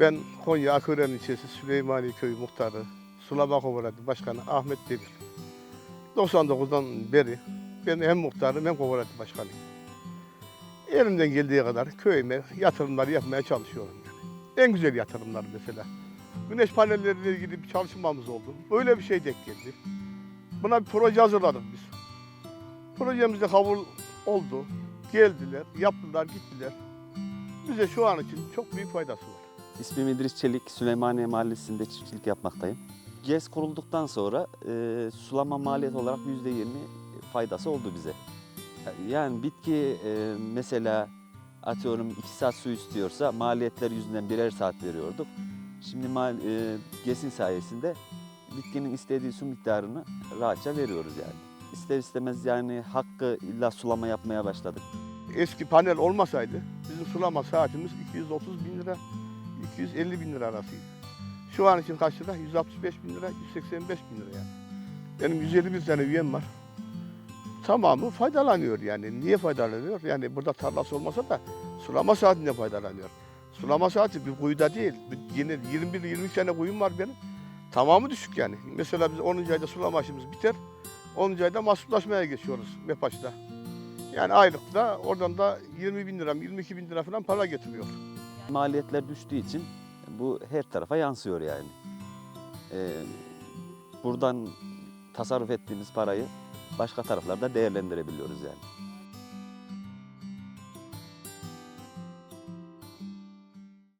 Ben Konya Akören ilçesi Süleymaniye Köyü muhtarı, Sulama Kooperatif Başkanı Ahmet Demir. 99'dan beri ben hem muhtarım hem kooperatif başkanıyım. Elimden geldiği kadar köyüme yatırımları yapmaya çalışıyorum. Yani. En güzel yatırımlar mesela. Güneş panelleriyle ilgili bir çalışmamız oldu. Böyle bir şey denk geldi. Buna bir proje hazırladık biz. Projemiz de kabul oldu. Geldiler, yaptılar, gittiler. Bize şu an için çok büyük faydası var. İsmim İdris Çelik, Süleymaniye Mahallesi'nde çiftçilik yapmaktayım. GES kurulduktan sonra e, sulama maliyet olarak %20 faydası oldu bize. Yani bitki e, mesela atıyorum 2 saat su istiyorsa maliyetler yüzünden birer saat veriyorduk. Şimdi mal, e, GES'in sayesinde bitkinin istediği su miktarını rahatça veriyoruz yani. İster istemez yani hakkı illa sulama yapmaya başladık. Eski panel olmasaydı bizim sulama saatimiz 230 bin lira, 250 bin lira arasıydı. Şu an için kaç lira? 165 bin lira, 185 bin lira yani. Benim 151 tane üyem var. Tamamı faydalanıyor yani. Niye faydalanıyor? Yani burada tarlası olmasa da sulama saatinden faydalanıyor. Sulama saati bir kuyuda değil. Yine 21-23 tane kuyum var benim. Tamamı düşük yani. Mesela biz 10. ayda sulama işimiz biter. 10. ayda mahsullaşmaya geçiyoruz MEPAŞ'ta. Yani aylıkta oradan da 20 bin lira, 22 bin lira falan para getiriyor. Maliyetler düştüğü için bu her tarafa yansıyor yani. Ee, buradan tasarruf ettiğimiz parayı başka taraflarda değerlendirebiliyoruz yani.